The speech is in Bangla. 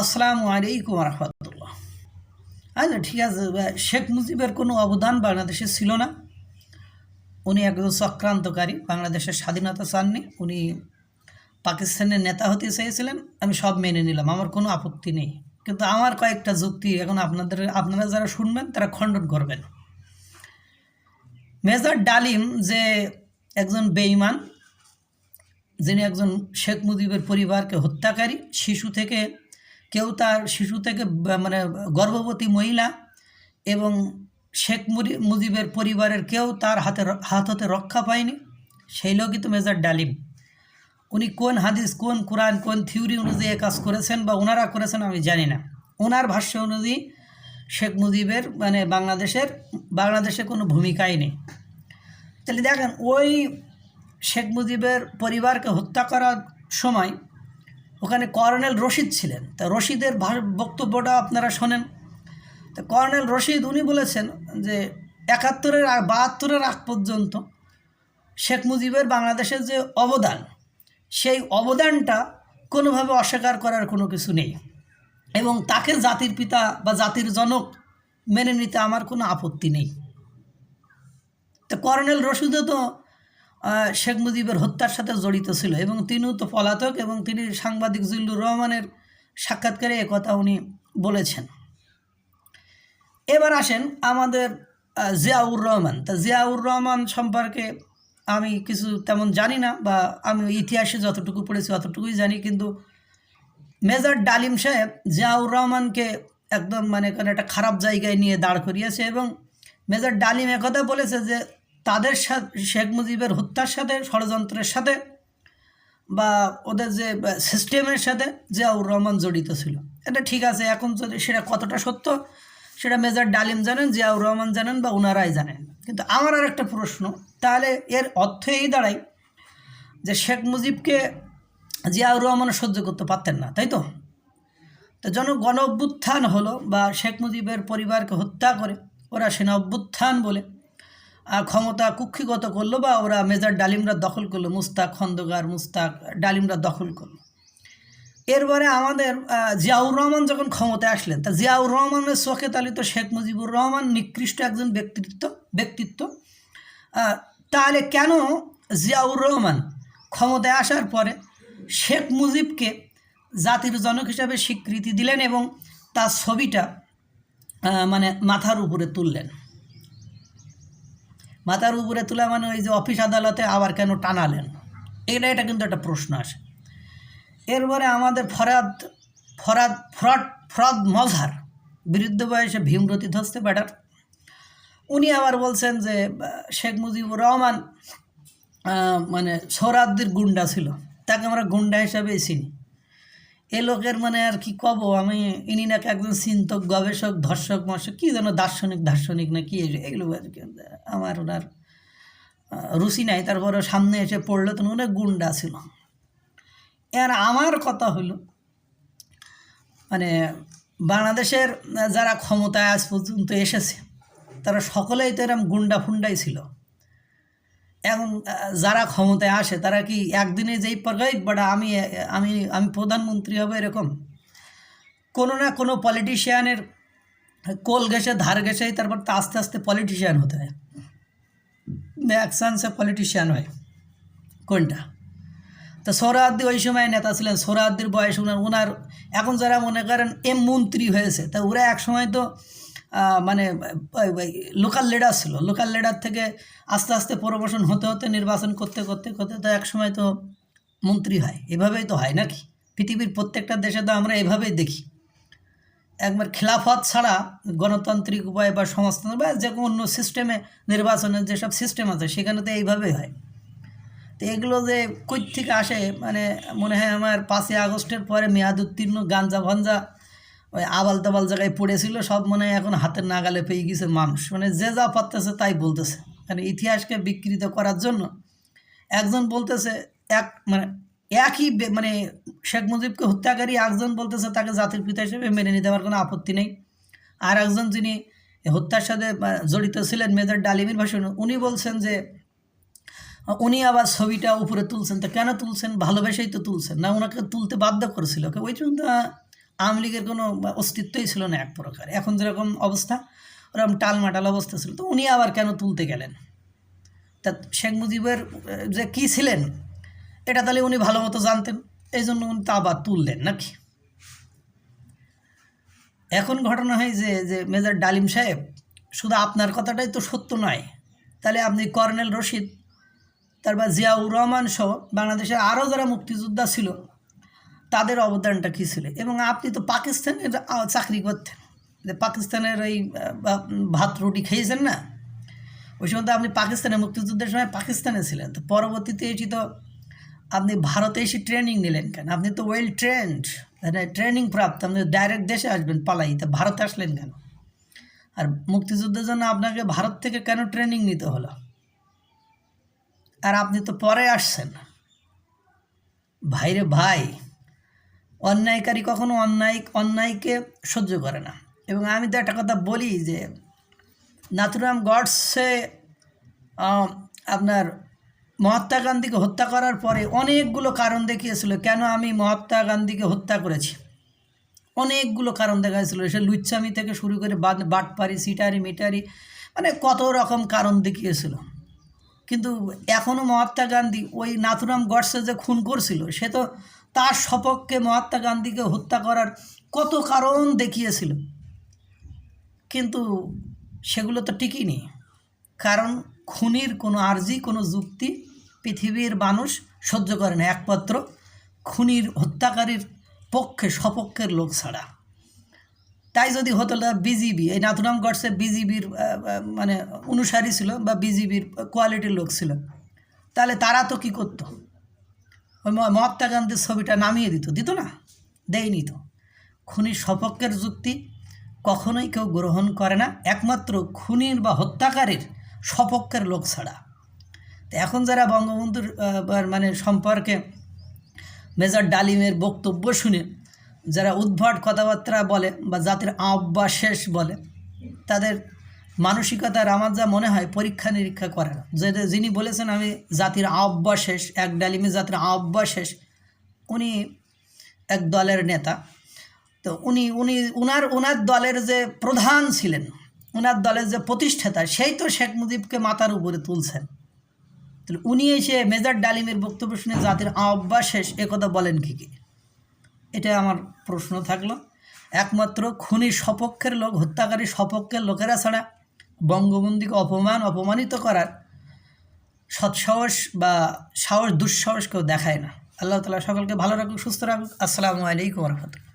আসসালামু আলাইকুম রহমতুল্লাহ। আচ্ছা ঠিক আছে শেখ মুজিবের কোনো অবদান বাংলাদেশে ছিল না। উনি একজন চক্রান্তকারী, বাংলাদেশের স্বাধীনতা চাননি। উনি পাকিস্তানের নেতা হতে চেয়েছিলেন। আমি সব মেনে নিলাম, আমার কোনো আপত্তি নেই। কিন্তু আমার কয়েকটা যুক্তি এখন আপনাদের, আপনারা যারা শুনবেন, তারা খণ্ডন করবেন। মেজর ডালিম যে একজন বেঈমান, যিনি একজন শেখ মুজিবের পরিবারকে হত্যাকারী, শিশু থেকে কেউ তার শিশু থেকে মানে গর্ভবতী মহিলা এবং শেখ মুজিবের পরিবারের কেউ তার হাতে হাত হতে রক্ষা পায়নি। সেই লোকই তো মেজর ডালিম। উনি কোন হাদিস, কোন কোরআন, কোন থিওরি অনুযায়ী কাজ করেছেন বা ওনারা করেছেন আমি জানি না। ওনার ভাষ্য অনুযায়ী শেখ মুজিবের মানে বাংলাদেশের, বাংলাদেশে কোনো ভূমিকাই নেই। তাহলে দেখেন, ওই শেখ মুজিবের পরিবারকে হত্যা করার সময় ওখানে কর্নেল রশিদ ছিলেন। তা রশিদের বক্তব্যটা আপনারা শোনেন। তা কর্নেল রশিদ উনি বলেছেন যে, একাত্তরের বাহাত্তরের আগ পর্যন্ত শেখ মুজিবের বাংলাদেশের যে অবদান, সেই অবদানটা কোনোভাবে অস্বীকার করার কোনো কিছু নেই। এবং তাকে জাতির পিতা বা জাতির জনক মেনে নিতে আমার কোনো আপত্তি নেই। তো কর্নেল রশিদও তো শেখ মুজিবের হত্যার সাথে জড়িত ছিল এবং তিনিও তো পলাতক এবং তিনি সাংবাদিক জিল্লুর রহমানের সাক্ষাৎকারে একথা উনি বলেছেন। এবার আসেন আমাদের জিয়াউর রহমান। তা জিয়াউর রহমান সম্পর্কে আমি কিছু তেমন জানি না বা আমি ইতিহাসে যতটুকু পড়েছি অতটুকুই জানি, কিন্তু মেজর ডালিম সাহেব জিয়াউর রহমানকে একদম মানে কোনো একটা খারাপ জায়গায় নিয়ে দাঁড় করিয়েছে এবং মেজর ডালিম একথা বলেছে যে তাদের সাথে শেখ মুজিবের হত্যার সাথে, ষড়যন্ত্রের সাথে বা ওদের যে সিস্টেমের সাথে জিয়াউর রহমান জড়িত ছিল। এটা ঠিক আছে, এখন যদি সেটা কতটা সত্য, সেটা মেজর ডালিম জানেন, জিয়াউর রহমান জানেন বা ওনারাই জানেন। কিন্তু আমার আর একটা প্রশ্ন, তাহলে এর অর্থ এই দাঁড়ায় যে শেখ মুজিবকে জিয়াউর রহমান সহ্য করতে পারতেন না, তাই তো? তো জন গণ অভ্যুত্থান হলো বা শেখ মুজিবের পরিবারকে হত্যা করে, ওরা সেনা অভ্যুত্থান বলে ক্ষমতা কুক্ষিগত করল বা ওরা মেজর ডালিমরা দখল করল, মুস্তাক খন্দকার, মুস্তাক ডালিমরা দখল করল। এরপরে আমাদের জিয়াউর রহমান যখন ক্ষমতায় আসলেন, তা জিয়াউর রহমানের চোখে তালিত শেখ মুজিবুর রহমান নিকৃষ্ট একজন ব্যক্তিত্ব ব্যক্তিত্ব। তাহলে কেন জিয়াউর রহমান ক্ষমতায় আসার পরে শেখ মুজিবকে জাতির জনক হিসাবে স্বীকৃতি দিলেন এবং তার ছবিটা মানে মাথার উপরে তুললেন? মাথার উপরে তোলা মানে ওই যে অফিস আদালতে আবার কেন টানালেন? এটা এটা কিন্তু একটা প্রশ্ন আসে। এরপরে আমাদের ফরাদ ফরাদ ফ্রড ফ্রদ মজহার বিরুদ্ধ বয়সে ভীমরতি ধস্তে ব্যাটার। উনি আবার বলছেন যে, শেখ মুজিবুর রহমান মানে সৌরাদ্দির গুন্ডা ছিল। তাকে আমরা গুন্ডা হিসাবেই চিনি। এ লোকের মানে আর কি কব? আমি ইনি নাকি একজন চিন্তক গবেষক, ধর্ষক, মর্ষক, কী যেন দার্শনিক দার্শনিক না কি এগুলো আর কি আমার ওনার রুচি নাই তারপরে সামনে এসে পড়ল তো ওনার গুন্ডা ছিল। এর আমার কথা হলো মানে বাংলাদেশের যারা ক্ষমতায় আজ পর্যন্ত এসেছে, তারা সকলেই তো এরম গুন্ডা ফুন্ডাই ছিল। এখন যারা ক্ষমতায় আসে, তারা কি একদিনে যেই পর্যায়ে বাট আমি আমি আমি প্রধানমন্ত্রী হব এরকম? কোনো না কোনো পলিটিশিয়ানের কোল ঘেসে ধার ঘেসেই তারপর তো আস্তে আস্তে পলিটিশিয়ান হতে হয়। এক চান্সে পলিটিশিয়ান হয়। কোনটা? তো সোহরাদ্দি ওই সময় নেতা ছিলেন সোহরাদ্দির বয়স ওনার ওনার এখন যারা মনে করেন এম মন্ত্রী হয়েছে, তা ওরা এক সময় তো মানে লোকাল লিডার ছিল। লোকাল লিডার থেকে আস্তে আস্তে প্রমোশন হতে হতে, নির্বাচন করতে করতে করতে তো এক সময় তো মন্ত্রী হয়। এভাবেই তো হয় নাকি? পৃথিবীর প্রত্যেকটা দেশে তো আমরা এভাবেই দেখি। একবার খেলাফত ছাড়া গণতান্ত্রিক উপায় বা সমাজতন্ত্র বা যে কোনো অন্য সিস্টেমে নির্বাচনের যেসব সিস্টেম আছে, সেখানে তো এইভাবেই হয়। তো এগুলো যে কই থেকে আসে মানে মনে হয় আমার পাঁচই আগস্টের পরে মেয়াদ উত্তীর্ণ গাঞ্জা ভাঞ্জা ওই আবাল তাবাল জায়গায় পড়েছিল, সব মনে হয় এখন হাতের নাগালে পেয়ে গেছে মানুষ। মানে যে যা পারতেছে তাই বলতেছে। মানে ইতিহাসকে বিকৃত করার জন্য একজন বলতেছে, এক মানে একই মানে শেখ মুজিবকে হত্যাকারী একজন বলতেছে, তাকে জাতির পিতা হিসেবে মেনে নিতে আমার কোনো আপত্তি নেই। আর একজন যিনি হত্যার সাথে জড়িত ছিলেন মেজর ডালিমির ভাষণ, উনি বলছেন যে, উনি আবার ছবিটা উপরে তুলছেন। তো কেন তুলছেন? ভালোবেসেই তো তুলছেন। না ওনাকে তুলতে বাধ্য করেছিল। ওই জন্য আওয়ামী লীগের কোনো অস্তিত্বই ছিল না এক প্রকার। এখন যেরকম অবস্থা, ওরকম টালমাটাল অবস্থা ছিল। তো উনি আবার কেন তুলতে গেলেন? তা শেখ মুজিবের যে কী ছিলেন, এটা তাহলে উনি ভালো মতো জানতেন। এই জন্য উনি তা আবার তুললেন নাকি? এখন ঘটনা হয় যে যে মেজর ডালিম সাহেব, শুধু আপনার কথাটাই তো সত্য নয়, তাহলে আপনি কর্নেল রশিদ, তারপর জিয়াউর রহমান সহ বাংলাদেশের আরও যারা মুক্তিযোদ্ধা ছিল তাদের অবদানটা কী ছিল? এবং আপনি তো পাকিস্তানের চাকরি করতেন। যে পাকিস্তানের এই ভাত, রুটি খেয়েছেন না? ওই সময় তো আপনি পাকিস্তানে মুক্তিযুদ্ধের সময় পাকিস্তানে ছিলেন। তো পরবর্তীতে এসে তো আপনি ভারতে এসে ট্রেনিং নিলেন কেন? আপনি তো ওয়েল ট্রেন্ড মানে ট্রেনিং প্রাপ্ত। আপনি ডাইরেক্ট দেশে আসবেন, পালাই। তা ভারতে আসলেন কেন? আর মুক্তিযুদ্ধের জন্য আপনাকে ভারত থেকে কেন ট্রেনিং নিতে হলো? আর আপনি তো পরে আসছেন। ভাইরে ভাই অন্যায়কারী কখনো অন্যায়, অন্যায়কে সহ্য করে না। এবং আমি তো একটা কথা বলি যে, নাথুরাম গডসে আপনার মহাত্মা গান্ধীকে হত্যা করার পরে অনেকগুলো কারণ দেখিয়েছিল, কেন আমি মহাত্মা গান্ধীকে হত্যা করেছি? অনেকগুলো কারণ দেখা গেছিল সে লুচ্ছামি থেকে শুরু করে বাটপারি, সিটারি, মিটারি মানে কত রকম কারণ দেখিয়েছিল। কিন্তু এখনও মহাত্মা গান্ধী ওই নাথুরাম গডসে যে খুন করছিল, সে তো তার সপক্ষে মহাত্মা গান্ধীকে হত্যা করার কত কারণ দেখিয়েছিল। কিন্তু সেগুলো তো টিকি নেই। কারণ খুনির কোনো আর্জি, কোনো যুক্তি পৃথিবীর মানুষ সহ্য করে না। একমাত্র খুনির হত্যাকারীর পক্ষে, সপক্ষের লোক ছাড়া। তাই যদি হতো বিজিবি, এই নাথুরাম গডসে বিজিবির মানে অনুসারী ছিল বা বিজিবির কোয়ালিটির লোক ছিল। তাহলে তারা তো কী করতো? ওই মহাত্মা গান্ধীর ছবিটা নামিয়ে দিত দিত না? দেয়নি তো। খুনির সপক্ষের যুক্তি কখনোই কেউ গ্রহণ করে না, একমাত্র খুনির বা হত্যাকারীর সপক্ষের লোক ছাড়া। তো এখন যারা বঙ্গবন্ধুর মানে সম্পর্কে মেজর ডালিমের বক্তব্য শুনে, যারা উদ্ভট কথাবার্তা বলে বা জাতির আব্বা শেষ বলে, তাদের মানসিকতার আমার যা মনে হয় পরীক্ষা নিরীক্ষা করে না। যে যিনি বলেছেন, আমি জাতির আহ্বা শেষ এক ডালিমে জাতির আহ্বা শেষ উনি এক দলের নেতা। তো উনি উনি, উনার উনার দলের যে প্রধান ছিলেন, উনার দলের যে প্রতিষ্ঠাতা, সেই তো শেখ মুজিবকে মাথার উপরে তুলছেন। তাহলে উনি এসে মেজর ডালিমের বক্তব্য শুনে জাতির আহ্বা শেষ একথা বলেন কি কি? এটা আমার প্রশ্ন থাকল। একমাত্র খুনি সপক্ষের লোক, হত্যাকারী সপক্ষের লোকেরা ছাড়া বঙ্গবন্ধুকে অপমান, অপমানিত করার সৎসাহস বা সাহস, দুঃসাহস কেউ দেখায় না। আল্লাহ তালা সকলকে ভালো রাখুক, সুস্থ রাখুক। আসসালামু আলাইকুম রহমতুল্লাহ।